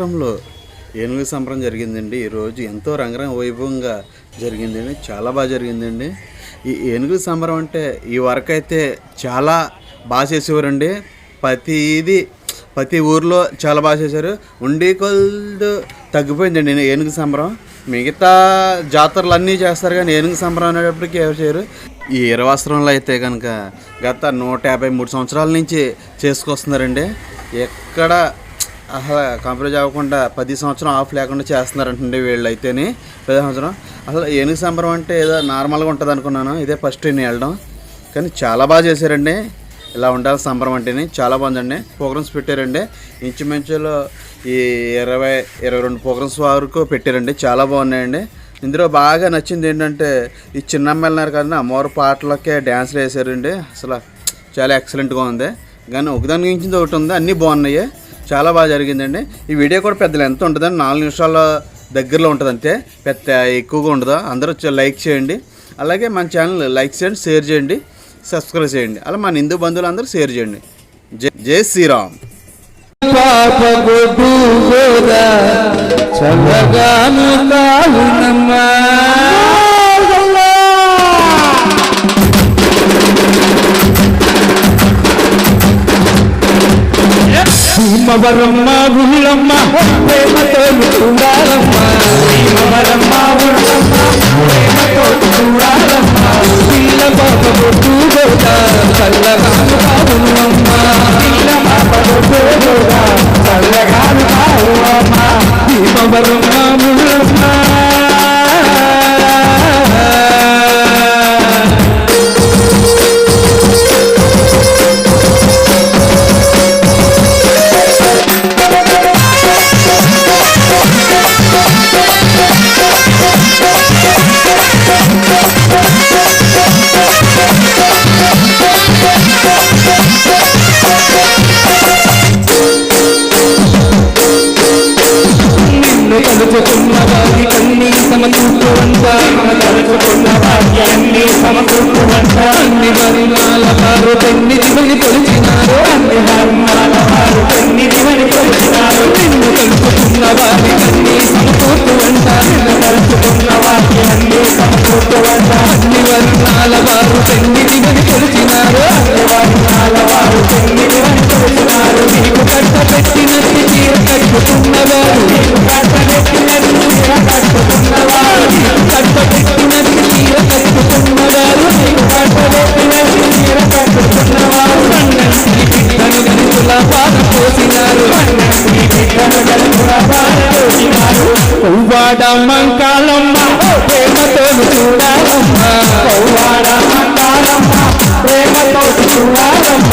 సంవత్సరంలో ఏనుగు సంబరం జరిగిందండి. ఈరోజు ఎంతో రంగరంగ వైభవంగా జరిగిందండి. చాలా బాగా జరిగిందండి. ఈ ఏనుగు సంబరం అంటే ఈ వరకు అయితే చాలా బాగా చేసేవారండి. ప్రతిది ప్రతి ఊర్లో చాలా బాగా చేశారు. ఉండి కొలదు తగ్గిపోయిందండి నేను ఏనుగు సంబరం. మిగతా జాతరలు అన్నీ చేస్తారు కానీ ఏనుగు సంబరం అనేటప్పటికీ ఎవరు చేయరు. ఈ ఇరవస్త్రంలో అయితే కనుక గత నూట యాభై మూడు సంవత్సరాల నుంచి చేసుకొస్తున్నారండి. ఎక్కడ అసలు కంపెనీ అవ్వకుండా పది సంవత్సరం ఆఫ్ లేకుండా చేస్తున్నారంటండి వీళ్ళు అయితేనే పది సంవత్సరం. అసలు ఏనుగు సంబరం అంటే ఏదో నార్మల్గా ఉంటుంది అనుకున్నాను. ఇదే ఫస్ట్ నేను వెళ్ళడం. కానీ చాలా బాగా చేశారండి. ఇలా ఉండాలి సంబరం అంటేనే. చాలా బాగుందండి. ప్రోగ్రామ్స్ పెట్టారండి. ఇంచుమించులో ఈ ఇరవై ఇరవై రెండు ప్రోగ్రామ్స్ వరకు పెట్టారండి. చాలా బాగున్నాయండి. ఇందులో బాగా నచ్చింది ఏంటంటే ఈ చిన్న అమ్మాయిలున్నారు కదండి అమ్మవారి పాటలకే డ్యాన్స్లు వేసారండి అసలు చాలా ఎక్సలెంట్గా ఉంది. కానీ ఒకదాని మించింది ఒకటి ఉంది. అన్నీ బాగున్నాయి. చాలా బాగా జరిగిందండి. ఈ వీడియో కూడా పెద్ద లెంత్ ఉంటుందండి. నాలుగు నిమిషాల దగ్గరలో ఉంటుంది అంతే పెద్ద ఎక్కువగా ఉండదు? అందరూ లైక్ చేయండి. అలాగే మన ఛానల్ లైక్ చేయండి షేర్ చేయండి సబ్స్క్రైబ్ చేయండి. అలా మన హిందూ బంధువులందరూ షేర్ చేయండి. జై జై శ్రీరామ్. పాప చల్లగాను కావునమ్మా. భీమవరమ్మ గుళ్ళమ్మ ప్రేమతో చూడాలమ్మ భీమవరమ్మ గుళ్ళమ్మ ప్రేమతో నిన్ను కలుచుకున్న వారి కన్నీ సమకూర్చువంట. తలుచుకున్న వారి అన్ని సమకూర్చువంట. అన్ని వర్ణాల వారు పెన్ని దివని కొలిచినారు అన్ని మాల వారు పెన్ని దివని కొలిచినారు నిన్ను కలుచుకున్న వారి కన్నీ సమకూర్చువంట. నిన్ను కలుచుకున్న వారి అన్ని సమకూర్చువంట. అన్ని వారి వర్ణాల వారు పెన్ని దివని కొలిచినారు అన్ని వర్ణాల వారు గనుకుల పోసినారు పౌవాడ మంకాలమ్మ ప్రేమతో చూడాలమ్మ పౌవాడ మంకాలమ్మ ప్రేమతో చూడాలమ్మ